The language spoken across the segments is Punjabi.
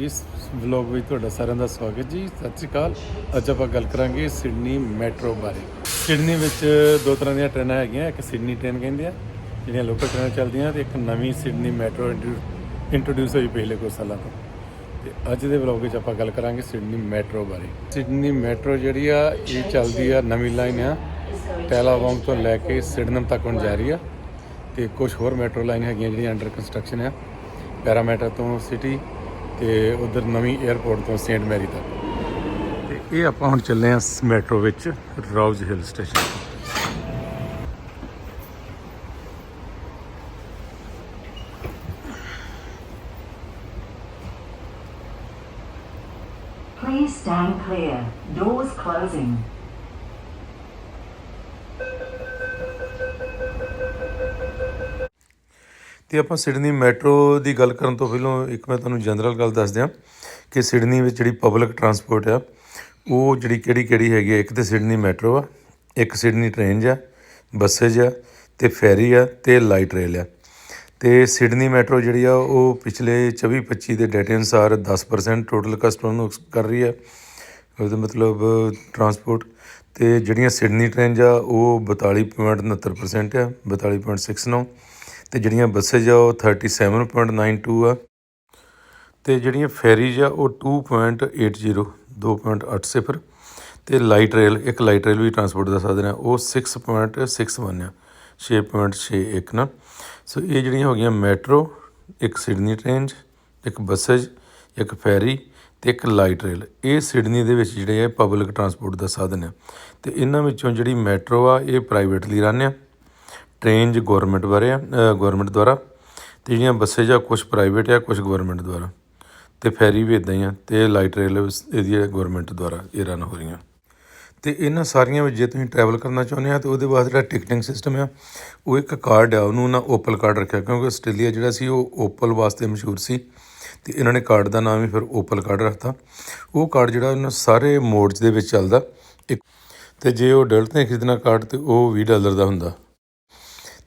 ਇਸ ਵਲੌਗ ਵਿੱਚ ਤੁਹਾਡਾ ਸਾਰਿਆਂ ਦਾ ਸਵਾਗਤ ਜੀ। ਸਤਿ ਸ਼੍ਰੀ ਅਕਾਲ। ਅੱਜ ਆਪਾਂ ਗੱਲ ਕਰਾਂਗੇ ਸਿਡਨੀ ਮੈਟਰੋ ਬਾਰੇ। ਸਿਡਨੀ ਵਿੱਚ ਦੋ ਤਰ੍ਹਾਂ ਦੀਆਂ ਟ੍ਰੇਨਾਂ ਹੈਗੀਆਂ, ਇੱਕ ਸਿਡਨੀ ਟ੍ਰੇਨ ਕਹਿੰਦੇ ਆ, ਜਿਹੜੀਆਂ ਲੋਕਲ ਟ੍ਰੇਨਾਂ ਚੱਲਦੀਆਂ, ਤੇ ਇੱਕ ਨਵੀਂ ਸਿਡਨੀ ਮੈਟਰੋ ਇੰਟਰੋਡਿਊਸ ਹੋਈ ਪਿਛਲੇ ਕੁਝ ਸਾਲਾਂ ਤੋਂ। ਤੇ ਅੱਜ ਦੇ ਵਲੌਗ ਵਿੱਚ ਆਪਾਂ ਗੱਲ ਕਰਾਂਗੇ ਸਿਡਨੀ ਮੈਟਰੋ ਬਾਰੇ। ਸਿਡਨੀ ਮੈਟਰੋ ਜਿਹੜੀ ਆ, ਇਹ ਚੱਲਦੀ ਆ, ਨਵੀਂ ਲਾਈਨ ਆ। ਟੈਲਾਵੋਂਗ ਤੋਂ ਲੈ ਕੇ ਸਿਡਨਮ ਤੱਕ ਹੁਣ ਜਾ ਰਹੀ ਆ। ਤੇ ਕੁਝ ਹੋਰ ਮੈਟਰੋ ਲਾਈਨ ਹੈਗੀਆਂ ਜਿਹੜੀਆਂ ਅੰਡਰ ਕੰਸਟਰਕਸ਼ਨ ਆ। ਪੈਰਾਮੀਟਰ ਤੋਂ ਸਿਟੀ ਤੇ ਉਧਰ ਨਵੀਂ 에ਅਰਪੋਰਟ ਤੋਂ ਸੇਂਟ ਮੈਰੀ ਤੱਕ ਤੇ ਇਹ ਆਪਾਂ ਹੁਣ ਚੱਲੇ ਆ ਮੈਟਰੋ ਵਿੱਚ Rouse Hill station Please stand clear. Doors closing. ਤੇ ਆਪਾਂ ਸਿਡਨੀ ਮੈਟਰੋ ਦੀ ਗੱਲ ਕਰਨ ਤੋਂ ਪਹਿਲਾਂ ਇੱਕ ਮੈਂ ਤੁਹਾਨੂੰ ਜਨਰਲ ਗੱਲ ਦੱਸ ਦਿਆਂ ਕਿ ਸਿਡਨੀ ਵਿੱਚ ਜਿਹੜੀ ਪਬਲਿਕ ਟਰਾਂਸਪੋਰਟ ਆ, ਉਹ ਜਿਹੜੀ ਕਿਹੜੀ ਕਿਹੜੀ ਹੈਗੀ ਆ? ਇੱਕ ਤੇ ਸਿਡਨੀ ਮੈਟਰੋ ਆ, ਇੱਕ ਸਿਡਨੀ ਟ੍ਰੇਨ ਆ ਬੱਸੇਜ ਆ ਤੇ ਫੈਰੀ ਆ ਤੇ ਲਾਈਟ ਰੇਲ ਆ। ਤੇ ਸਿਡਨੀ ਮੈਟਰੋ ਜਿਹੜੀ ਆ, ਉਹ ਪਿਛਲੇ 24 25 ਦੇ ਡੇਟੇ ਅਨੁਸਾਰ 10% ਟੋਟਲ ਕਸਟਮਰ ਨੂੰ ਕਰ ਰਹੀ ਆ। ਉਹਦਾ ਮਤਲਬ ਟਰਾਂਸਪੋਰਟ ਤੇ ਜਿਹੜੀਆਂ ਸਿਡਨੀ ਟ੍ਰੇਨ ਆ, ਉਹ 42.69% ਆ 42.69 ਤੇ ਜਿਹੜੀਆਂ ਬੱਸੇਜ ਆ ਉਹ 37.92 ਆ। ਤੇ ਜਿਹੜੀਆਂ ਫੈਰੀਜ਼ ਆ, ਉਹ 2.80 2.80 ਤੇ ਲਾਈਟ ਰੇਲ ਇੱਕ ਲਾਈਟ ਰੇਲ ਵੀ ਟਰਾਂਸਪੋਰਟ ਦਾ ਸਾਧਨ ਹੈ ਉਹ 6.61 ਆ 6.61 ਨਾ। ਸੋ ਇਹ ਜਿਹੜੀਆਂ ਹੋ ਗਈਆਂ ਮੈਟਰੋ ਇੱਕ ਸਿਡਨੀ ਟ੍ਰੇਨ ਇੱਕ ਬੱਸੇਜ ਇੱਕ ਫੈਰੀ ਤੇ ਇੱਕ ਲਾਈਟ ਰੇਲ ਇਹ ਸਿਡਨੀ ਦੇ ਵਿੱਚ ਜਿਹੜੇ ਆ ਪਬਲਿਕ ਟਰਾਂਸਪੋਰਟ ਦਾ ਸਾਧਨ ਹੈ ਤੇ ਇਹਨਾਂ ਵਿੱਚੋਂ ਜਿਹੜੀ ਮੈਟਰੋ ਆ, ਇਹ ਪ੍ਰਾਈਵੇਟਲੀ ਰਨ ਆ। ਟ੍ਰੇਨ ਜ ਗਵਰਨਮੈਂਟ ਬਾਰੇ ਆ ਗਵਰਨਮੈਂਟ ਦੁਆਰਾ ਅਤੇ ਜਿਹੜੀਆਂ ਬੱਸੇ ਆ ਕੁਛ ਪ੍ਰਾਈਵੇਟ ਆ ਕੁਛ ਗਵਰਨਮੈਂਟ ਦੁਆਰਾ ਅਤੇ ਫੈਰੀ ਵੀ ਇੱਦਾਂ ਹੀ ਆ ਅਤੇ ਲਾਈਟ ਰੇਲ ਇਹਦੀ ਗਵਰਨਮੈਂਟ ਦੁਆਰਾ ਇਹ ਰਨ ਹੋ ਰਹੀਆਂ। ਤੇ ਇਹਨਾਂ ਸਾਰੀਆਂ ਵਿੱਚ ਜੇ ਤੁਸੀਂ ਟਰੈਵਲ ਕਰਨਾ ਚਾਹੁੰਦੇ ਆ ਤਾਂ ਉਹਦੇ ਵਾਸਤੇ ਜਿਹੜਾ ਟਿਕਟਿੰਗ ਸਿਸਟਮ ਆ, ਉਹ ਇੱਕ ਕਾਰਡ ਆ, ਉਹਨੂੰ ਨਾ ਓਪਲ ਕਾਰਡ ਰੱਖਿਆ, ਕਿਉਂਕਿ ਆਸਟ੍ਰੇਲੀਆ ਜਿਹੜਾ ਸੀ ਉਹ ਓਪਲ ਵਾਸਤੇ ਮਸ਼ਹੂਰ ਸੀ ਤੇ ਇਹਨਾਂ ਨੇ ਕਾਰਡ ਦਾ ਨਾਮ ਹੀ ਫਿਰ ਓਪਲ ਕਾਰਡ ਰੱਖਤਾ। ਉਹ ਕਾਰਡ ਜਿਹੜਾ ਉਹਨਾਂ ਸਾਰੇ ਮੋਡਸ ਦੇ ਵਿੱਚ ਚੱਲਦਾ, ਇੱਕ ਤੇ ਜੇ ਉਹ ਡਲਟ ਨੇ ਖਰੀਦਣਾ ਕਾਰਡ ਤੇ ਉਹ 20 ਡਾਲਰ ਦਾ ਹੁੰਦਾ।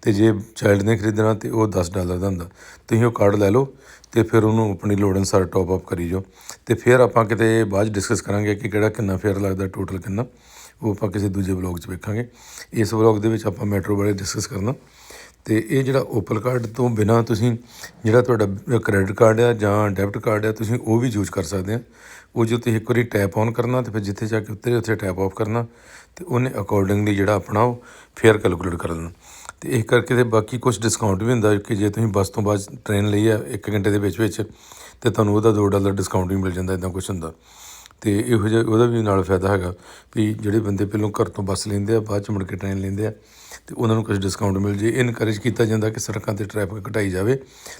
ਤੇ ਜੇ ਚਾਈਲਡ ਨੇ ਖਰੀਦਣਾ ਤੇ ਉਹ 10 ਡਾਲਰ ਦਾ ਹੁੰਦਾ। ਤੁਸੀਂ ਉਹ ਕਾਰਡ ਲੈ ਲਓ ਤੇ ਫਿਰ ਉਹਨੂੰ ਆਪਣੀ ਲੋੜ ਅਨੁਸਾਰ ਟੌਪ ਅਪ ਕਰੀ ਜਾਓ। ਤੇ ਫਿਰ ਆਪਾਂ ਕਿਤੇ ਬਾਅਦ 'ਚ ਡਿਸਕਸ ਕਰਾਂਗੇ ਕਿ ਕਿਹੜਾ ਕਿੰਨਾ ਫੇਅਰ ਲੱਗਦਾ ਟੋਟਲ ਕਿੰਨਾ। ਉਹ ਆਪਾਂ ਕਿਸੇ ਦੂਜੇ ਵਲੌਗ 'ਚ ਵੇਖਾਂਗੇ। ਇਸ ਵਲੌਗ ਦੇ ਵਿੱਚ ਆਪਾਂ ਮੈਟਰੋ ਬਾਰੇ ਡਿਸਕਸ ਕਰਨਾ। ਤੇ ਇਹ ਜਿਹੜਾ ਓਪਲ ਕਾਰਡ ਤੋਂ ਬਿਨਾ ਤੁਸੀਂ ਜਿਹੜਾ ਤੁਹਾਡਾ ਕ੍ਰੈਡਿਟ ਕਾਰਡ ਆ ਜਾਂ ਡੈਬਿਟ ਕਾਰਡ ਆ, ਤੁਸੀਂ ਉਹ ਵੀ ਯੂਜ਼ ਕਰ ਸਕਦੇ ਆ। ਉਹ ਜੋ ਤੁਸੀਂ ਇੱਕ ਵਾਰੀ ਟੈਪ ਔਨ ਕਰਨਾ ਤੇ ਫਿਰ ਜਿੱਥੇ ਜਾ ਕੇ ਉੱਤੇ ਉੱਥੇ ਟੈਪ ਆਫ ਕਰਨਾ ਤੇ ਉਹਨੇ ਅਕੋਰਡਿੰਗਲੀ ਜਿਹੜਾ ਆਪਣਾ ਉਹ ਫੇਅਰ ਕੈਲਕੂਲੇਟ ਕਰ ਲੈਣਾ। ਤੇ ਇਹ ਕਰਕੇ ਤੇ ਬਾਕੀ ਕੁਝ ਡਿਸਕਾਊਂਟ ਵੀ ਹੁੰਦਾ ਕਿ ਜੇ ਤੁਸੀਂ ਬੱਸ ਤੋਂ ਬਾਅਦ ਟ੍ਰੇਨ ਲਈ ਆ 1 ਘੰਟੇ ਦੇ ਵਿੱਚ ਵਿੱਚ, ਤੇ ਤੁਹਾਨੂੰ ਉਹਦਾ 2 ਡਾਲਰ ਡਿਸਕਾਊਂਟ ਵੀ ਮਿਲ ਜਾਂਦਾ ਇਦਾਂ ਕੁਝ ਹੁੰਦਾ। ਤੇ ਇਹੋ ਜਿਹਾ, ਉਹਦਾ ਵੀ ਨਾਲ ਫਾਇਦਾ ਹੈਗਾ ਵੀ ਜਿਹੜੇ ਬੰਦੇ ਪਹਿਲੋਂ ਘਰ ਤੋਂ ਬੱਸ ਲੈਂਦੇ ਆ, ਬਾਅਦ ਚ ਮੁੜ ਕੇ ਟ੍ਰੇਨ ਲੈਂਦੇ ਆ, ਤੇ ਉਹਨਾਂ ਨੂੰ ਕੁਝ ਡਿਸਕਾਊਂਟ ਮਿਲ ਜੇ। ਇਨਕਰੇਜ ਕੀਤਾ ਜਾਂਦਾ ਕਿ ਸੜਕਾਂ ਤੇ ਟ੍ਰੈਫਿਕ ਘਟਾਈ ਜਾਵੇ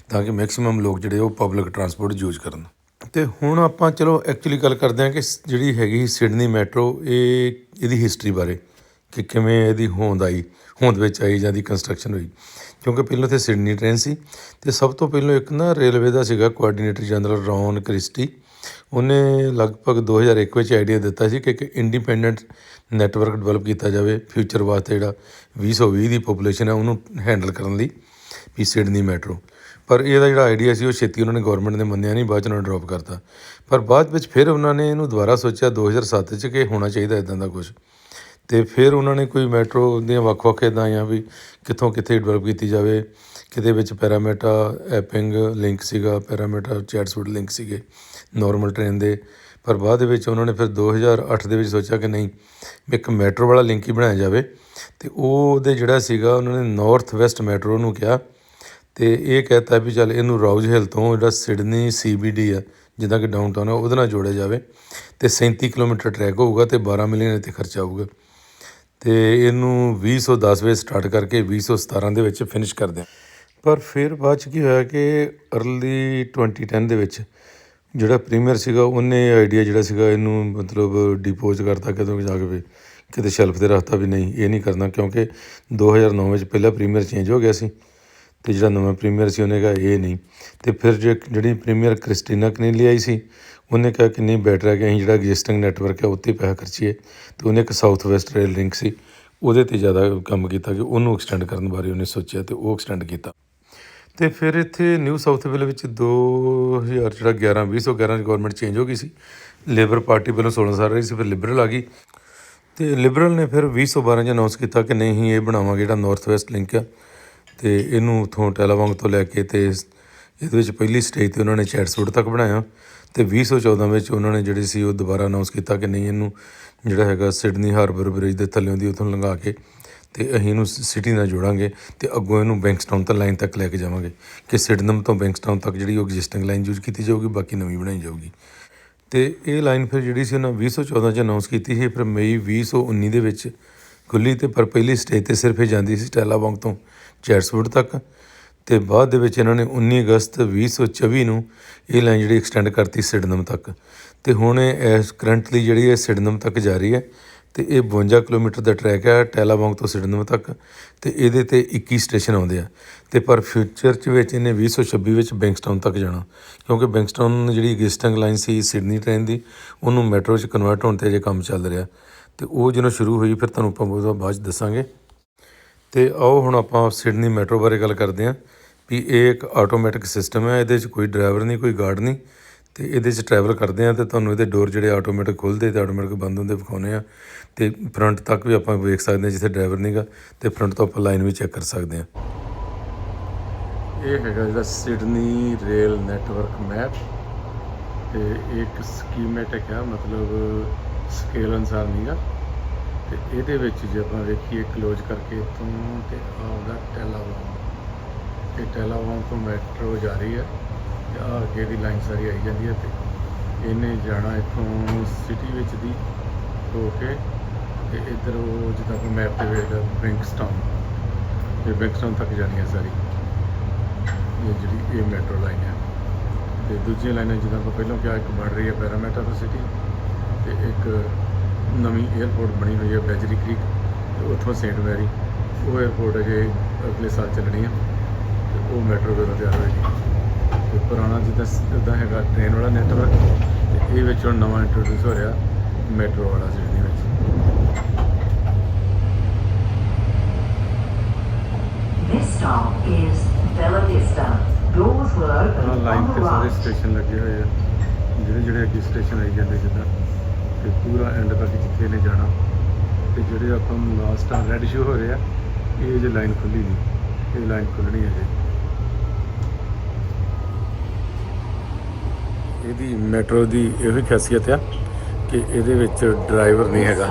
ਤਾਂ ਕਿ ਮੈਕਸਿਮਮ ਲੋਕ ਜਿਹੜੇ ਉਹ ਪਬਲਿਕ ਟਰਾਂਸਪੋਰਟ ਯੂਜ਼ ਕਰਨ। ਤੇ ਹੁਣ ਆਪਾਂ ਚਲੋ ਐਕਚੁਅਲੀ ਗੱਲ ਕਰਦੇ ਹਾਂ ਕਿ ਜਿਹੜੀ ਹੈਗੀ ਸਿਡਨੀ ਮੈਟਰੋ ਇਹ, ਇਹਦੀ ਹਿਸਟਰੀ ਬਾਰੇ। ਕਿ ਕਿਵੇਂ ਇਹਦੀ ਹੋਂਦ ਆਈ, ਹੋਂਦ ਵਿੱਚ ਆਈ ਜਾਂ ਦੀ ਕੰਸਟਰਕਸ਼ਨ ਹੋਈ। ਕਿਉਂਕਿ ਪਹਿਲਾਂ ਤੇ ਸਿਡਨੀ ਟ੍ਰੇਨ ਸੀ ਤੇ ਸਭ ਤੋਂ ਪਹਿਲਾਂ ਇੱਕ ਨਾ ਰੇਲਵੇ ਦਾ ਸੀਗਾ ਕੋਆਰਡੀਨੇਟਰ ਜਨਰਲ ਰੌਨ ਕ੍ਰਿਸਟੀ। ਉਹਨੇ ਲਗਭਗ 2001 ਵਿੱਚ ਆਈਡੀਆ ਦਿੱਤਾ ਸੀ ਕਿ ਇੱਕ ਇੰਡੀਪੈਂਡੈਂਟ ਨੈਟਵਰਕ ਡਿਵੈਲਪ ਕੀਤਾ ਜਾਵੇ ਫਿਊਚਰ ਵਾਸਤੇ ਜਿਹੜਾ 2020 ਦੀ ਪੋਪੂਲੇਸ਼ਨ ਹੈ ਉਹਨੂੰ ਹੈਂਡਲ ਕਰਨ ਲਈ ਵੀ ਸਿਡਨੀ ਮੈਟਰੋ। ਪਰ ਇਹਦਾ ਜਿਹੜਾ ਆਈਡੀਆ ਸੀ ਉਹ ਛੇਤੀ ਉਹਨਾਂ ਨੇ ਗਵਰਨਮੈਂਟ ਨੇ ਮੰਨਿਆ ਨਹੀਂ, ਬਾਅਦ ਚ ਉਹਨਾਂ ਨੇ ਡ੍ਰੌਪ ਕਰਤਾ। ਪਰ ਬਾਅਦ ਵਿੱਚ ਫਿਰ ਉਹਨਾਂ ਨੇ ਇਹਨੂੰ ਦੁਬਾਰਾ ਸੋਚਿਆ 2007 ਚ ਕਿ ਹੋਣਾ ਚਾਹੀਦਾ ਇਦਾਂ ਦਾ ਕੁਝ ਅਤੇ ਫਿਰ ਉਹਨਾਂ ਨੇ ਕੋਈ ਮੈਟਰੋ ਦੀਆਂ ਵੱਖ-ਵੱਖ ਇੱਦਾਂ ਆਈਆਂ ਵੀ ਕਿੱਥੋਂ ਕਿੱਥੇ ਡਿਵੈਲਪ ਕੀਤੀ ਜਾਵੇ ਕਿਤੇ ਵਿੱਚ ਪੈਰਾਮੀਟਾ ਐਪਿੰਗ ਲਿੰਕ ਸੀਗਾ ਪੈਰਾਮੀਟਾ ਚੈਟਸਵੁੱਡ ਲਿੰਕ ਸੀਗੇ ਨੋਰਮਲ ਟ੍ਰੇਨ ਦੇ। ਪਰ ਬਾਅਦ ਦੇ ਵਿੱਚ ਉਹਨਾਂ ਨੇ ਫਿਰ 2008 ਦੇ ਵਿੱਚ ਸੋਚਿਆ ਕਿ ਨਹੀਂ ਇੱਕ ਮੈਟਰੋ ਵਾਲਾ ਲਿੰਕ ਹੀ ਬਣਾਇਆ ਜਾਵੇ। ਤੇ ਉਹ ਉਹਦੇ ਜਿਹੜਾ ਸੀਗਾ, ਉਹਨਾਂ ਨੇ ਨਾਰਥ ਵੈਸਟ ਮੈਟਰੋ ਨੂੰ ਕਿਹਾ ਤੇ ਇਹ ਕਹਿਤਾ ਵੀ ਚੱਲ ਇਹਨੂੰ ਰੌਜ਼ ਹਿਲ ਤੋਂ ਜਿਹੜਾ ਸਿਡਨੀ ਸੀਬੀਡੀ ਆ, ਜਿੱਦਾਂ ਕਿ ਡਾਊਨਟਾਊਨ ਹੈ ਉਹਦੇ ਨਾਲ ਜੋੜਿਆ ਜਾਵੇ ਤੇ 37 ਕਿਲੋਮੀਟਰ ਟਰੈਕ ਹੋਊਗਾ ਤੇ 12 ਮਿਲੀਅਨ ਤੇ ਖਰਚਾ ਆਊਗਾ। ਤੇ ਇਹਨੂੰ 2010 ਵਿੱਚ ਸਟਾਰਟ ਕਰਕੇ 2017 ਦੇ ਵਿੱਚ ਫਿਨਿਸ਼ ਕਰਦੇ ਪਰ ਫਿਰ ਬਾਅਦ ਚ ਕੀ ਹੋਇਆ ਕਿ ਅਰਲੀ 2010 ਦੇ ਵਿੱਚ ਜਿਹੜਾ ਪ੍ਰੀਮੀਅਰ ਸੀਗਾ, ਉਹਨੇ ਆਈਡੀਆ ਜਿਹੜਾ ਸੀਗਾ ਇਹਨੂੰ ਮਤਲਬ ਡਿਪੋਜ਼ ਕਰਤਾ ਕਿਤੇ ਜਾ ਕੇ ਵੀ। ਕਿਤੇ ਸ਼ੈਲਫ ਤੇ ਰੱਖਤਾ ਵੀ ਨਹੀਂ, ਇਹ ਨਹੀਂ ਕਰਨਾ ਕਿਉਂਕਿ 2009 ਵਿੱਚ ਪਹਿਲਾ ਪ੍ਰੀਮੀਅਰ ਚੇਂਜ ਹੋ ਗਿਆ ਸੀ ਤੇ ਜਿਹੜਾ ਨਵਾਂ ਪ੍ਰੀਮੀਅਰ ਸੀ ਉਹਨੇ ਕਿਹਾ ਇਹ ਨਹੀਂ। ਤੇ ਫਿਰ ਜੇ ਜਿਹੜੀ ਪ੍ਰੀਮੀਅਰ ਕ੍ਰਿਸਟੀਨਾ ਕਨੀਲੀ ਆਈ ਸੀ ਉਹਨੇ ਕਿਹਾ ਕਿ ਨਹੀਂ ਬੈਟਰ ਹੈ ਕਿ ਅਸੀਂ ਜਿਹੜਾ ਐਗਜ਼ਿਸਟਿੰਗ ਨੈਟਵਰਕ ਹੈ ਉੱਤੇ ਪੈਸਾ ਖਰਚੀਏ। ਤੇ ਉਹਨੇ ਇੱਕ ਸਾਊਥ ਵੈਸਟ ਰੇਲ ਲਿੰਕ ਸੀ, ਉਹਦੇ ਤੇ ਜ਼ਿਆਦਾ ਕੰਮ ਕੀਤਾ ਕਿ ਉਹਨੂੰ ਐਕਸਟੈਂਡ ਕਰਨ ਬਾਰੇ ਉਹਨੇ ਸੋਚਿਆ ਤੇ ਉਹ ਐਕਸਟੈਂਡ ਕੀਤਾ। ਤੇ ਫਿਰ ਇੱਥੇ ਨਿਊ ਸਾਊਥ ਵੇਲ ਵਿੱਚ 2000 ਜਿਹੜਾ 11 2011 ਚ ਗਵਰਨਮੈਂਟ ਚੇਂਜ ਹੋ ਗਈ ਸੀ। ਲੇਬਰ ਪਾਰਟੀ ਵੱਲੋਂ 16 ਸਾਲ ਰਹੀ ਸੀ, ਫਿਰ ਲਿਬਰਲ ਆ ਗਈ। ਤੇ ਲਿਬਰਲ ਨੇ ਫਿਰ 2012 ਚ ਅਨਾਉਂਸ ਕੀਤਾ ਕਿ ਨਹੀਂ ਇਹ ਬਣਾਵਾਂਗੇ ਜਿਹੜਾ ਨਾਰਥ ਵੈਸਟ ਲਿੰਕ ਆ। ਤੇ ਇਹਨੂੰ ਉਥੋਂ ਟੈਲਾਵਾਂਗ ਤੋਂ ਲੈ ਕੇ ਤੇ ਇਹਦੇ ਵਿੱਚ ਪਹਿਲੀ ਸਟੇਜ ਤੇ ਉਹਨਾਂ ਨੇ ਚੈਟਸਵੁੱਡ ਤੱਕ ਬਣਾਇਆ ਤੇ 2014 ਵਿੱਚ ਉਹਨਾਂ ਨੇ ਜਿਹੜੀ ਸੀ ਉਹ ਦੁਬਾਰਾ ਅਨਾਉਂਸ ਕੀਤਾ ਕਿ ਨਹੀਂ ਇਹਨੂੰ ਜਿਹੜਾ ਹੈਗਾ ਸਿਡਨੀ ਹਾਰਬਰ ਬ੍ਰਿਜ ਦੇ ਥੱਲੇੋਂ ਦੀ ਉਥੋਂ ਲੰਘਾ ਕੇ ਤੇ ਅਸੀਂ ਇਹਨੂੰ ਸਿਟੀ ਨਾਲ ਜੋੜਾਂਗੇ ਤੇ ਅੱਗੋਂ ਇਹਨੂੰ ਬੈਂਕਸਟਾਊਨ ਤੋਂ ਲਾਈਨ ਤੱਕ ਲੈ ਕੇ ਜਾਵਾਂਗੇ ਕਿ ਸਿਡਨਮ ਤੋਂ ਬੈਂਕਸਟਾਊਨ ਤੱਕ ਜਿਹੜੀ ਉਹ ਐਗਜ਼ਿਸਟਿੰਗ ਲਾਈਨ ਯੂਜ਼ ਕੀਤੀ ਜਾਊਗੀ, ਬਾਕੀ ਨਵੀਂ ਬਣਾਈ ਜਾਊਗੀ। ਤੇ ਇਹ ਲਾਈਨ ਫਿਰ ਜਿਹੜੀ ਸੀ ਉਹਨਾਂ 2014 ਚ ਅਨਾਉਂਸ ਕੀਤੀ ਸੀ, ਫਿਰ ਮਈ 2019 ਦੇ ਵਿੱਚ ਖੁੱਲੀ ਤੇ ਪਰ ਪਹਿਲੀ ਸਟੇਜ ਤੇ ਸਿਰਫ ਇਹ ਜਾਂਦੀ ਸੀ ਟੈਲਾਵਾਂਗ ਤੋਂ ਚੈਟਸਵੁੱਡ ਤੱਕ। ਤੇ ਬਾਅਦ ਦੇ ਵਿੱਚ ਇਹਨਾਂ ਨੇ 19 ਅਗਸਤ 2024 ਨੂੰ ਇਹ ਲਾਈਨ ਜਿਹੜੀ ਐਕਸਟੈਂਡ ਕਰਤੀ ਸਿਡਨਮ ਤੱਕ। ਤੇ ਹੁਣ ਇਹ ਇਸ ਕਰੰਟਲੀ ਜਿਹੜੀ ਹੈ ਸਿਡਨਮ ਤੱਕ ਜਾ ਰਹੀ ਹੈ ਤੇ ਇਹ 52 ਕਿਲੋਮੀਟਰ ਦਾ ਟਰੈਕ ਹੈ ਟੈਲਾਵਾਂਗ ਤੋਂ ਸਿਡਨਮ ਤੱਕ ਤੇ ਇਹਦੇ ਤੇ 21 ਸਟੇਸ਼ਨ ਆਉਂਦੇ ਆ। ਤੇ ਪਰ ਫਿਊਚਰ ਚ ਵਿੱਚ ਇਹਨੇ 2026 ਵਿੱਚ ਬੈਂਕਸਟਾਊਨ ਤੱਕ ਜਾਣਾ। ਕਿਉਂਕਿ ਬੈਂਕਸਟਾਊਨ ਜਿਹੜੀ ਐਗਜ਼ਿਸਟਿੰਗ ਲਾਈਨ ਸੀ ਸਿਡਨੀ ਟ੍ਰੇਨ ਦੀ, ਉਹਨੂੰ ਮੈਟਰੋ ਚ ਕਨਵਰਟ ਹੋਣ ਤੇ ਜੇ ਕੰਮ ਚੱਲ ਰਿਹਾ। ਤੇ ਉਹ ਜਦੋਂ ਸ਼ੁਰੂ ਹੋਈ ਫਿਰ ਤੁਹਾਨੂੰ ਆਪਾਂ ਉਹਦਾ ਬਾਅਦ ਚ ਦੱਸਾਂਗੇ। ਤੇ ਆਓ ਹੁਣ ਆਪਾਂ ਸਿਡਨੀ ਮੈਟਰੋ ਬਾਰੇ ਗੱਲ ਕਰਦੇ ਹਾਂ। ਵੀ ਇਹ ਇੱਕ ਆਟੋਮੈਟਿਕ ਸਿਸਟਮ ਹੈ, ਇਹਦੇ 'ਚ ਕੋਈ ਡਰਾਈਵਰ ਨਹੀਂ, ਕੋਈ ਗਾਰਡ ਨਹੀਂ। ਤੇ ਇਹਦੇ 'ਚ ਟਰੈਵਲ ਕਰਦੇ ਆ ਤੇ ਤੁਹਾਨੂੰ ਇਹਦੇ ਡੋਰ ਜਿਹੜੇ ਆਟੋਮੈਟਿਕ ਖੁੱਲਦੇ ਤੇ ਆਟੋਮੈਟਿਕ ਬੰਦ ਹੁੰਦੇ ਵਿਖਾਉਨੇ ਆ ਤੇ ਫਰੰਟ ਤੱਕ ਵੀ ਆਪਾਂ ਵੇਖ ਸਕਦੇ ਹਾਂ ਜਿੱਥੇ ਡਰਾਈਵਰ ਨਹੀਂਗਾ ਤੇ ਫਰੰਟ ਤੋਂ ਆਪਾਂ ਲਾਈਨ ਵੀ ਚੈੱਕ ਕਰ ਸਕਦੇ ਹਾਂ। ਇਹ ਹੈਗਾ ਜਿਹੜਾ ਸਿਡਨੀ ਰੇਲ ਨੈਟਵਰਕ ਮੈਪ ਤੇ ਇਹ ਇੱਕ ਸਕੀਮੈਟਿਕ ਆ, ਮਤਲਬ ਸਕੇਲ ਅਨਸਾਰ ਨਹੀਂਗਾ ਤੇ ਇਹਦੇ ਵਿੱਚ ਜੇ ਆਪਾਂ ਵੇਖੀਏ ਕਲੋਜ਼ ਕਰਕੇ ਇੱਥੋਂ ਤੇ ਆਉਂਦਾ ਟੈਲਾਵਾਂ ਇਹ ਟੈਲਾਵਾਂ ਤੋਂ ਮੈਟਰੋ ਜਾ ਰਹੀ ਹੈ ਤੇ ਆ ਅੱਗੇ ਦੀ ਲਾਈਨ ਸਾਰੀ ਆਈ ਜਾਂਦੀ ਹੈ ਤੇ ਇਹਨੇ ਜਾਣਾ ਇੱਥੋਂ ਸਿਟੀ ਵਿੱਚ ਦੀ ਹੋ ਕੇ ਤੇ ਇੱਧਰ ਉਹ ਜਿੱਦਾਂ ਆਪਾਂ ਮੈਪ ਤੇ ਵੇਖਦਾ ਬੈਂਕਸਟਾਊਨ ਤੇ ਬੈਂਕਸਟਾਊਨ ਤੱਕ ਜਾਣੀ ਹੈ ਸਾਰੀ। ਇਹ ਜਿਹੜੀ ਇਹ ਮੈਟਰੋ ਲਾਈਨ ਹੈ। ਤੇ ਦੂਜੀਆਂ ਲਾਈਨਾਂ ਜਿੱਦਾਂ ਆਪਾਂ ਪਹਿਲਾਂ ਕਿਹਾ, ਇੱਕ ਬਣ ਰਹੀ ਹੈ ਪੈਰਾਮੈਟਾ ਤੋਂ ਸਿਟੀ ਤੇ ਇੱਕ ਨਵੀਂ 에ਅਰਪੋਰਟ ਬਣੀ ਹੋਈ ਹੈ ਬੈਜਰੀ ਕ੍ਰੀਕ ਤੇ ਉੱਥੋਂ ਸੇਂਟ ਮੈਰੀ ਉਹ 에ਅਰਪੋਰਟ ਅਜੇ ਅਗਲੇ ਸਾਲ ਚੱਲਣੀ ਹੈ। ਉਹ ਮੈਟਰੋ ਜਦੋਂ ਤਿਆਰ ਹੋਏਗੀ ਤੇ ਪੁਰਾਣਾ ਜਿੱਦਾਂ ਜਿੱਦਾਂ ਹੈਗਾ ਟ੍ਰੇਨ ਵਾਲਾ ਨੈਟਵਰਕ ਤੇ ਇਹ ਵਿੱਚ ਹੁਣ ਨਵਾਂ ਇੰਟਰੋਡਿਊਸ ਹੋ ਰਿਹਾ ਮੈਟਰੋ ਵਾਲਾ ਸਿਡਨੀ ਵਿੱਚ। This stop is Bella Vista. Doors ਹਾਂ open ਲਾਈਨ on ਤੇ ਸਾਰੇ. ਸਟੇਸ਼ਨ ਲੱਗੇ ਹੋਏ ਆ। ਜਿਹੜੇ ਜਿਹੜੇ ਅੱਗੇ ਸਟੇਸ਼ਨ ਆਈ ਜਾਂਦੇ ਜਿੱਦਾਂ ਤੇ ਪੂਰਾ ਐਂਡ ਤੱਕ ਜਿੱਥੇ ਨੇ ਜਾਣਾ। ਤੇ ਜਿਹੜੇ ਆਪਾਂ ਲਾਸਟ ਆ ਰੈਡ ਸ਼ੋ ਹੋ ਰਿਹਾ ਇਹ ਜੇ ਲਾਈਨ ਖੁੱਲੀ ਨਹੀਂ। ਇਹ ਲਾਈਨ ਖੁੱਲਣੀ ਹੈ ਜੀ ਇਹਦੀ ਮੈਟਰੋ ਦੀ ਇਹੋ ਹੀ ਖਾਸੀਅਤ ਆ ਕਿ ਇਹਦੇ ਵਿੱਚ ਡਰਾਈਵਰ ਨਹੀਂ ਹੈਗਾ।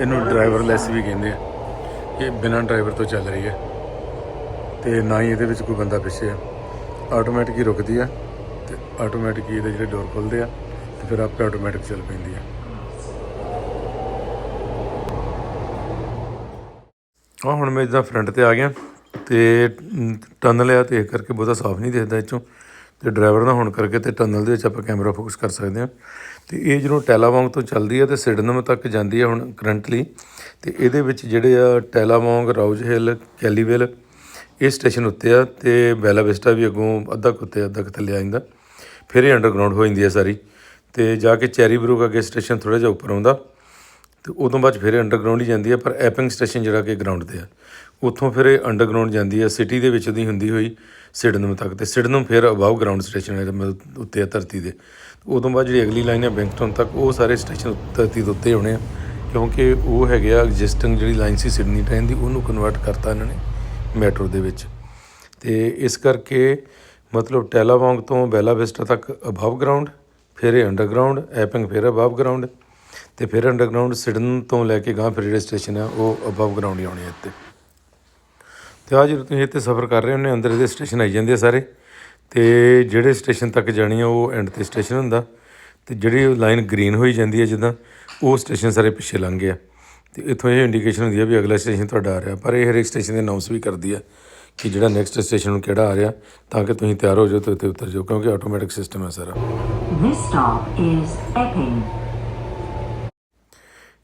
ਇਹਨੂੰ ਡਰਾਈਵਰਲੈਸ. ਵੀ ਕਹਿੰਦੇ ਆ। ਇਹ ਬਿਨਾਂ ਡਰਾਈਵਰ ਤੋਂ ਚੱਲ ਰਹੀ ਹੈ ਤੇ ਨਾ ਹੀ ਇਹਦੇ ਵਿੱਚ ਕੋਈ ਬੰਦਾ ਪਿੱਛੇ ਆ। ਆਟੋਮੈਟਿਕ ਹੀ ਰੁਕਦੀ ਆ ਤੇ ਆਟੋਮੈਟਿਕ ਹੀ ਇਹਦੇ ਜਿਹੜੇ ਡੋਰ ਖੁੱਲਦੇ ਆ ਤੇ ਫਿਰ ਆਪੇ ਆਟੋਮੈਟਿਕ ਚੱਲ ਪੈਂਦੀ ਆ। ਆ ਹੁਣ ਮੈਂ ਇਦਾਂ ਫਰੰਟ ਤੇ ਆ ਗਿਆ ਤੇ ਟਨਲ ਆ ਤੇ ਕਰਕੇ ਬਹੁਤਾ ਸਾਫ਼ ਨਹੀਂ ਦਿਖਦਾ ਇੱਥੋਂ। ਤੇ ਡਰਾਈਵਰ ਨਾ ਹੋਣ ਕਰਕੇ ਤੇ ਟਨਲ ਦੇ ਵਿੱਚ ਆਪਾਂ ਕੈਮਰਾ ਫੋਕਸ ਕਰ ਸਕਦੇ ਹਾਂ। ਤੇ ਇਹ ਜਦੋਂ ਟੈਲਾਵਾਂਗ ਤੋਂ ਚੱਲਦੀ ਹੈ ਤੇ ਸਿਡਨਮ ਤੱਕ ਜਾਂਦੀ ਹੈ ਹੁਣ ਕਰੰਟਲੀ, ਤੇ ਇਹਦੇ ਵਿੱਚ ਜਿਹੜੇ ਆ ਟੈਲਾਵਾਂਗ ਰਾਉਜ ਹਿੱਲ, ਕੈਲੀਵਿਲ, ਇਹ ਸਟੇਸ਼ਨ ਉੱਤੇ ਆ ਤੇ ਬੈਲਾ ਵਿਸਟਾ ਵੀ ਅੱਗੋਂ ਅੱਧਾ ਕੁੱਤੇ ਅੱਧਾ ਕੁ ਥੱਲੇ ਆ ਜਾਂਦਾ। ਫਿਰ ਇਹ ਅੰਡਰਗਰਾਉਂਡ ਹੋ ਜਾਂਦੀ ਹੈ ਸਾਰੀ। ਤੇ ਜਾ ਕੇ ਚੈਰੀ ਬਰੂਕ ਅੱਗੇ ਸਟੇਸ਼ਨ ਥੋੜਾ ਜਿਹਾ ਉੱਪਰ ਆਉਂਦਾ, ਤੇ ਉਦੋਂ ਬਾਅਦ ਫਿਰ ਅੰਡਰਗਰਾਉਂਡ ਹੀ ਜਾਂਦੀ ਹੈ ਪਰ ਐਪਿੰਗ ਸਟੇਸ਼ਨ ਜਿਹੜਾ ਕਿ ਗਰਾਊਂਡ ਤੇ ਆ। ਉੱਥੋਂ ਫਿਰ ਇਹ ਅੰਡਰਗਰਾਉਂਡ ਜਾਂਦੀ ਹੈ ਸਿਟੀ ਦੇ ਵਿੱਚ ਦੀ ਹੁੰਦੀ ਹੋਈ। ਸਿਡਨਮ ਤੱਕ ਤੇ ਸਿਡਨਮ ਫਿਰ ਅਬਵ ਗਰਾਊਂਡ ਸਟੇਸ਼ਨ ਹੈ ਮਤਲਬ ਉੱਤੇ ਆ ਧਰਤੀ ਦੇ। ਉਦੋਂ ਬਾਅਦ ਜਿਹੜੀ ਅਗਲੀ ਲਾਈਨ ਹੈ ਬੈਂਕਟਨ ਤੱਕ, ਉਹ ਸਾਰੇ ਸਟੇਸ਼ਨ ਧਰਤੀ ਦੇ ਉੱਤੇ ਹੋਣੇ ਆ। ਕਿਉਂਕਿ ਉਹ ਹੈਗੇ ਆ ਐਗਜ਼ਿਸਟਿੰਗ ਜਿਹੜੀ ਲਾਈਨ ਸੀ ਸਿਡਨੀ ਟ੍ਰੇਨ ਦੀ, ਉਹਨੂੰ ਕਨਵਰਟ ਕਰਤਾ ਇਹਨਾਂ ਨੇ ਮੈਟਰੋ ਦੇ ਵਿੱਚ। ਤੇ ਇਸ ਕਰਕੇ ਮਤਲਬ ਟੈਲਾਵਾਂਗ ਤੋਂ ਬੈਲਾ ਵਿਸਟਾ ਤੱਕ ਅਬਵ ਗਰਾਊਂਡ ਫਿਰ ਇਹ ਅੰਡਰਗਰਾਉਂਡ ਐਪਿੰਗ ਫਿਰ ਅਬਵ ਗਰਾਊਂਡ ਤੇ ਫਿਰ ਅੰਡਰਗਰਾਉਂਡ ਸਿਡਨ ਤੋਂ ਲੈ ਕੇ ਗਾਂ ਫਿਰ ਜਿਹੜੇ ਸਟੇਸ਼ਨ ਆ, ਉਹ ਅਬਵ ਗਰਾਊਂਡ ਹੀ ਆਉਣੇ ਆ ਇੱਥੇ। ਤੇ ਆ ਜਦੋਂ ਤੁਸੀਂ ਇੱਥੇ ਸਫ਼ਰ ਕਰ ਰਹੇ ਹੁੰਦੇ ਅੰਦਰ ਇਹਦੇ ਸਟੇਸ਼ਨ ਆਈ ਜਾਂਦੇ ਆ ਸਾਰੇ। ਤੇ ਜਿਹੜੇ ਸਟੇਸ਼ਨ ਤੱਕ ਜਾਣੀ ਆ ਉਹ ਐਂਡ ਤੇ ਸਟੇਸ਼ਨ ਹੁੰਦਾ। ਤੇ ਜਿਹੜੀ ਲਾਈਨ ਗ੍ਰੀਨ ਹੋਈ ਜਾਂਦੀ ਹੈ ਜਿੱਦਾਂ ਉਹ ਸਟੇਸ਼ਨ ਸਾਰੇ ਪਿੱਛੇ ਲੰਘ ਗਏ ਆ ਤੇ ਇੱਥੋਂ ਇਹ ਇੰਡੀਕੇਸ਼ਨ ਹੁੰਦੀ ਹੈ ਵੀ ਅਗਲਾ ਸਟੇਸ਼ਨ ਤੁਹਾਡਾ ਆ ਰਿਹਾ। ਪਰ ਇਹ ਹਰੇਕ ਸਟੇਸ਼ਨ ਦੇ ਅਨਾਉਂਸ ਵੀ ਕਰਦੀ ਹੈ ਕਿ ਜਿਹੜਾ ਨੈਕਸਟ ਸਟੇਸ਼ਨ ਨੂੰ ਕਿਹੜਾ ਆ ਰਿਹਾ ਤਾਂ ਕਿ ਤੁਸੀਂ ਤਿਆਰ ਹੋ ਜਾਓ ਤੇ ਉੱਤੇ ਉਤਰ ਜਾਓ ਕਿਉਂਕਿ ਆਟੋਮੈਟਿਕ ਸਿਸਟਮ ਹੈ ਸਾਰਾ। This stop is Epping.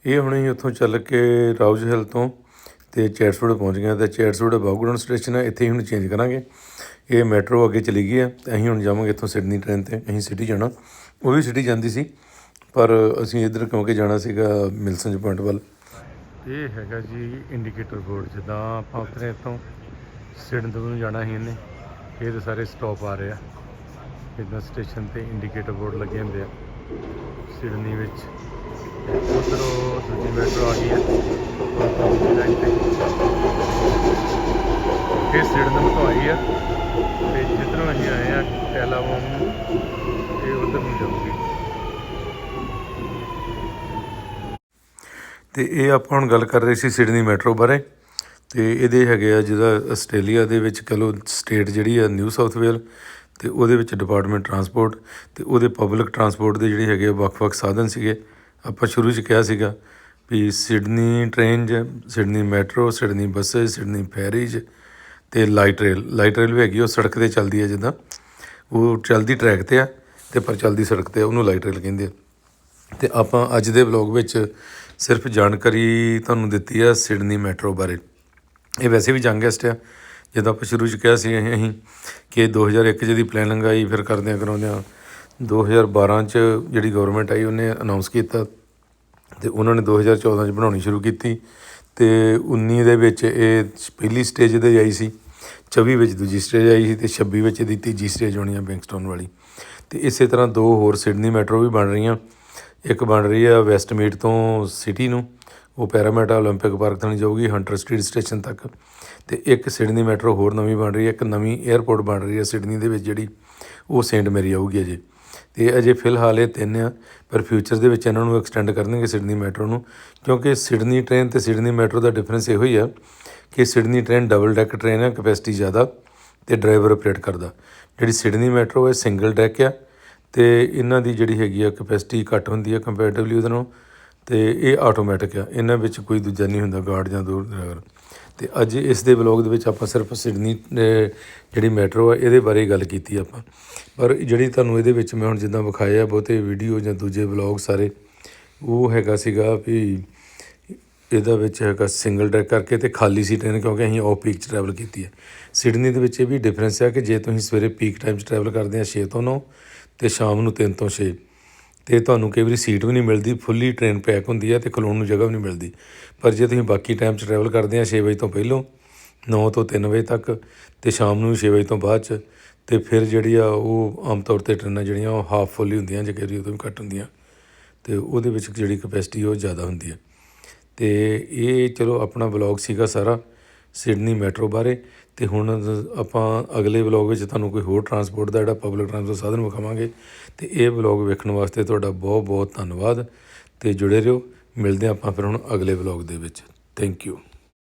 ਇਹ ਹੁਣ ਅਸੀਂ ਉੱਥੋਂ ਚੱਲ ਕੇ ਰਾਉਜ ਹਿੱਲ ਤੋਂ ਤੇ ਚੈਟਸਵੁੱਡ ਪਹੁੰਚ ਗਏ ਹਾਂ ਤੇ ਚੈਟਸਵੁੱਡ ਬਾਗੂਡਨ ਸਟੇਸ਼ਨ ਹੈ, ਇੱਥੇ ਹੀ ਹੁਣ ਚੇਂਜ ਕਰਾਂਗੇ। ਇਹ ਮੈਟਰੋ ਅੱਗੇ ਚਲੀ ਗਈ ਹੈ, ਤੇ ਅਸੀਂ ਹੁਣ ਜਾਵਾਂਗੇ ਇੱਥੋਂ ਸਿਡਨੀ ਟ੍ਰੇਨ ਤੇ, ਅਸੀਂ ਸਿਟੀ ਜਾਣਾ। ਉਹ ਵੀ ਸਿਟੀ ਜਾਂਦੀ ਸੀ, ਪਰ ਅਸੀਂ ਇੱਧਰ ਕਿਉਂਕਿ ਜਾਣਾ ਸੀਗਾ ਮਿਲਸਨ ਪੁਆਇੰਟ ਵੱਲ। ਇਹ ਹੈਗਾ ਜੀ ਇੰਡੀਕੇਟਰ ਬੋਰਡ ਜਿੱਦਾਂ ਆਪਾਂ ਉਤਰੇ ਇੱਥੋਂ ਸਿਡਨ ਤੋਂ ਜਾਣਾ ਸੀ ਇਹਨੇ, ਇਹ ਤਾਂ ਸਾਰੇ ਸਟਾਪ ਆ ਰਹੇ ਆ। ਇਦਾਂ ਸਟੇਸ਼ਨ ਤੇ ਇੰਡੀਕੇਟਰ ਬੋਰਡ ਲੱਗੇ ਹੁੰਦੇ ਆ ਸਿਡਨੀ ਵਿੱਚ। ਉਧਰੋਂ ਦੂਜੀ ਮੈਟਰੋ ਆ ਗਈ ਹੈ। ਉਹ ਦੂਜੀ ਲਾਈਨ ਇਹ ਤੋਂ ਆਈ ਆ ਤੇ ਜਿੱਧਰੋਂ ਅਸੀਂ ਆਏ ਆ ਟੈਲਾਵੋਮ, ਇਹ ਉਧਰ ਨੂੰ ਜਾਊਗੀ। ਤੇ ਇਹ ਆਪਾਂ ਹੁਣ ਗੱਲ ਕਰ ਰਹੇ ਸੀ ਸਿਡਨੀ ਮੈਟਰੋ ਬਾਰੇ। ਤੇ ਇਹਦੇ ਹੈਗੇ ਆ ਜਿਹਦਾ ਆਸਟ੍ਰੇਲੀਆ ਦੇ ਵਿੱਚ ਕਹ ਲਓ ਸਟੇਟ ਜਿਹੜੀ ਆ ਨਿਊ ਸਾਊਥ ਵੇਲ, ਤੇ ਉਹਦੇ ਵਿੱਚ ਡਿਪਾਰਟਮੈਂਟ ਟਰਾਂਸਪੋਰਟ, ਤੇ ਉਹਦੇ ਪਬਲਿਕ ਟਰਾਂਸਪੋਰਟ ਦੇ ਜਿਹੜੇ ਹੈਗੇ ਆ ਵੱਖ-ਵੱਖ ਸਾਧਨ ਸੀਗੇ। ਆਪਾਂ ਸ਼ੁਰੂ 'ਚ ਕਿਹਾ ਸੀਗਾ ਵੀ ਸਿਡਨੀ ਟ੍ਰੇਨ ਜ Sydney Metro Sydney buses Sydney ferries ਅਤੇ ਲਾਈਟ ਰੇਲ ਲਾਈਟ ਰੇਲ ਵੀ ਹੈਗੀ, ਉਹ ਸੜਕ ਤੇ ਚੱਲਦੀ ਹੈ ਜਿੱਦਾਂ। ਉਹ ਚੱਲਦੀ ਟਰੈਕ ਤੇ ਆ ਅਤੇ ਪਰ ਚੱਲਦੀ ਸੜਕ ਤੇ ਉਹਨੂੰ ਲਾਈਟ ਰੇਲ ਕਹਿੰਦੇ ਆ। ਅਤੇ ਆਪਾਂ ਅੱਜ ਦੇ ਵਲੌਗ ਵਿੱਚ ਸਿਰਫ ਜਾਣਕਾਰੀ ਤੁਹਾਨੂੰ ਦਿੱਤੀ ਆ ਸਿਡਨੀ ਮੈਟਰੋ ਬਾਰੇ। ਇਹ ਵੈਸੇ ਵੀ ਜੰਗੈਸਟ ਆ। ਜਦੋਂ ਆਪਾਂ ਸ਼ੁਰੂ 'ਚ ਕਿਹਾ ਸੀ ਅਸੀਂ ਕਿ 2001 ਦੀ ਪਲੈਨਿੰਗ ਆਈ ਫਿਰ ਕਰਦਿਆਂ ਕਰਾਉਂਦਿਆਂ 2012 'ਚ ਜਿਹੜੀ ਗਵਰਨਮੈਂਟ ਆਈ, ਉਹਨੇ ਅਨਾਉਂਸ ਕੀਤਾ। ਤੇ ਉਹਨਾਂ ਨੇ 2014 ਚ ਬਣਾਉਣੀ ਸ਼ੁਰੂ ਕੀਤੀ ਤੇ 19 ਦੇ ਵਿੱਚ ਇਹ ਪਹਿਲੀ ਸਟੇਜ ਤੇ ਆਈ ਸੀ 24 ਵਿੱਚ ਦੂਜੀ ਸਟੇਜ ਆਈ ਸੀ ਤੇ 26 ਵਿੱਚ ਇਹਦੀ ਤੀਜੀ ਸਟੇਜ ਹੋਣੀ ਆ ਬੈਂਕਸਟਾਊਨ ਵਾਲੀ। ਤੇ ਇਸੇ ਤਰ੍ਹਾਂ ਦੋ ਹੋਰ ਸਿਡਨੀ ਮੈਟਰੋ ਵੀ ਬਣ ਰਹੀਆਂ। ਇੱਕ ਬਣ ਰਹੀ ਆ ਵੈਸਟ ਮੀਟ ਤੋਂ ਸਿਟੀ ਨੂੰ, ਉਹ ਪੈਰਾਮੈਟਾ 올림픽 ਪਾਰਕ ਤੱਕ ਜਾਊਗੀ ਹੰਟਰ ਸਟਰੀਟ ਸਟੇਸ਼ਨ ਤੱਕ। ਤੇ ਇੱਕ ਸਿਡਨੀ ਮੈਟਰੋ ਹੋਰ ਨਵੀਂ ਬਣ ਰਹੀ ਹੈ ਇੱਕ ਨਵੀਂ 에어ਪੋਰਟ ਬਣ ਰਹੀ ਹੈ ਸਿਡਨੀ ਦੇ ਵਿੱਚ ਜਿਹੜੀ ਉਹ ਸੇਂਟ ਮੈਰੀ ਆਊਗੀ ਜੀ ਤੇ ਅਜੇ ਫਿਲਹਾਲ ਇਹ ਤਿੰਨ ਆ, ਪਰ ਫਿਊਚਰ ਦੇ ਵਿੱਚ ਇਹਨਾਂ ਨੂੰ ਐਕਸਟੈਂਡ ਕਰਨਗੇ ਸਿਡਨੀ ਮੈਟਰੋ ਨੂੰ, ਕਿਉਂਕਿ ਸਿਡਨੀ ਟ੍ਰੇਨ ਤੇ ਸਿਡਨੀ ਮੈਟਰੋ ਦਾ ਡਿਫਰੈਂਸ ਇਹੋ ਹੀ ਆ ਕਿ Sydney train double deck train ਹੈ ਕਪੈਸਿਟੀ ਜ਼ਿਆਦਾ ਤੇ ਡਰਾਈਵਰ ਆਪਰੇਟ ਕਰਦਾ। ਜਿਹੜੀ ਸਿਡਨੀ ਮੈਟਰੋ ਹੈ ਸਿੰਗਲ ਡੈਕ ਆ ਤੇ ਇਹਨਾਂ ਦੀ ਜਿਹੜੀ ਹੈਗੀ ਆ ਕਪੈਸਿਟੀ ਘੱਟ ਹੁੰਦੀ ਆ ਕੰਪੈਰੀਟਿਵਲੀ ਉਹਦੇ ਨਾਲੋਂ ਤੇ ਇਹ ਆਟੋਮੈਟਿਕ ਆ। ਇਹਨਾਂ ਵਿੱਚ ਕੋਈ ਦੂਜਾ ਨਹੀਂ ਹੁੰਦਾ ਗਾਰਡ ਜਾਂ ਦੂਰ ਡਰਾਈਵਰ ਤੇ ਅੱਜ ਇਸ ਦੇ ਵਲੌਗ ਦੇ ਵਿੱਚ ਆਪਾਂ ਸਿਰਫ ਸਿਡਨੀ ਜਿਹੜੀ ਮੈਟਰੋ ਆ, ਇਹਦੇ ਬਾਰੇ ਗੱਲ ਕੀਤੀ ਆਪਾਂ। ਪਰ ਜਿਹੜੀ ਤੁਹਾਨੂੰ ਇਹਦੇ ਵਿੱਚ ਮੈਂ ਹੁਣ ਜਿੱਦਾਂ ਵਿਖਾਏ ਆ ਬਹੁਤੇ ਵੀਡੀਓ ਜਾਂ ਦੂਜੇ ਵਲੌਗ ਸਾਰੇ, ਉਹ ਹੈਗਾ ਸੀਗਾ ਵੀ ਇਹਦਾ ਵਿੱਚ ਹੈਗਾ ਸਿੰਗਲ ਡੈਕ ਕਰਕੇ ਤੇ ਖਾਲੀ ਸੀ ਟ੍ਰੇਨ ਕਿਉਂਕਿ ਅਸੀਂ ਆਫ ਪੀਕ ਚ ਟਰੈਵਲ ਕੀਤੀ ਹੈ ਸਿਡਨੀ ਦੇ ਵਿੱਚ ਇਹ ਵੀ ਡਿਫਰੈਂਸ ਹੈ ਕਿ ਜੇ ਤੁਸੀਂ ਸਵੇਰੇ ਪੀਕ ਟਾਈਮ ਚ ਟਰੈਵਲ ਕਰਦੇ ਆ 6 ਤੋਂ 9 ਤੇ ਸ਼ਾਮ ਨੂੰ 3 ਤੋਂ 6 ਤੇ ਤੁਹਾਨੂੰ ਕਈ ਵਾਰੀ ਸੀਟ ਵੀ ਨਹੀਂ ਮਿਲਦੀ ਫੁੱਲੀ ਟ੍ਰੇਨ ਪੈਕ ਹੁੰਦੀ ਹੈ ਤੇ ਖਲੋਣ ਨੂੰ ਜਗ੍ਹਾ ਵੀ ਨਹੀਂ ਮਿਲਦੀ। ਪਰ ਜੇ ਤੁਸੀਂ ਬਾਕੀ ਟਾਈਮ 'ਚ ਟਰੈਵਲ ਕਰਦੇ ਆ 6 ਵਜੇ ਤੋਂ ਪਹਿਲਾਂ 9 ਤੋਂ 3 ਵਜੇ ਤੱਕ ਤੇ ਸ਼ਾਮ ਨੂੰ 6 ਵਜੇ ਤੋਂ ਬਾਅਦ 'ਚ ਤੇ ਫਿਰ ਜਿਹੜੀ ਆ ਉਹ ਆਮ ਤੌਰ ਤੇ ਟ੍ਰੇਨਾਂ ਜਿਹੜੀਆਂ ਉਹ ਹਾਫ ਫੁੱਲ ਹੀ ਹੁੰਦੀਆਂ, ਜੇ ਕਈ ਵਾਰੀ ਉਹ ਵੀ ਘੱਟ ਹੁੰਦੀਆਂ। ਤੇ ਉਹਦੇ ਵਿੱਚ ਜਿਹੜੀ ਕਪੈਸਿਟੀ ਉਹ ਜ਼ਿਆਦਾ ਹੁੰਦੀ ਹੈ ਤੇ ਇਹ ਚਲੋ ਆਪਣਾ ਵਲੌਗ ਸੀਗਾ ਸਾਰਾ। ਸਿਡਨੀ ਮੈਟਰੋ ਬਾਰੇ ਤੇ ਹੁਣ ਆਪਾਂ ਅਗਲੇ ਵਲੌਗ ਵਿੱਚ ਤੁਹਾਨੂੰ ਕੋਈ ਹੋਰ ਟਰਾਂਸਪੋਰਟ ਦਾ ਜਿਹੜਾ ਪਬਲਿਕ ਟਰਾਂਸਪੋਰਟ ਸਾਧਨ ਵਿਖਾਵਾਂਗੇ ਤੇ ਇਹ ਵਲੌਗ ਵੇਖਣ ਵਾਸਤੇ ਤੁਹਾਡਾ ਬਹੁਤ ਬਹੁਤ ਧੰਨਵਾਦ ਤੇ ਜੁੜੇ ਰਹੋ। ਮਿਲਦੇ ਹਾਂ ਆਪਾਂ ਫਿਰ ਹੁਣ ਅਗਲੇ ਵਲੌਗ ਦੇ ਵਿੱਚ। Thank you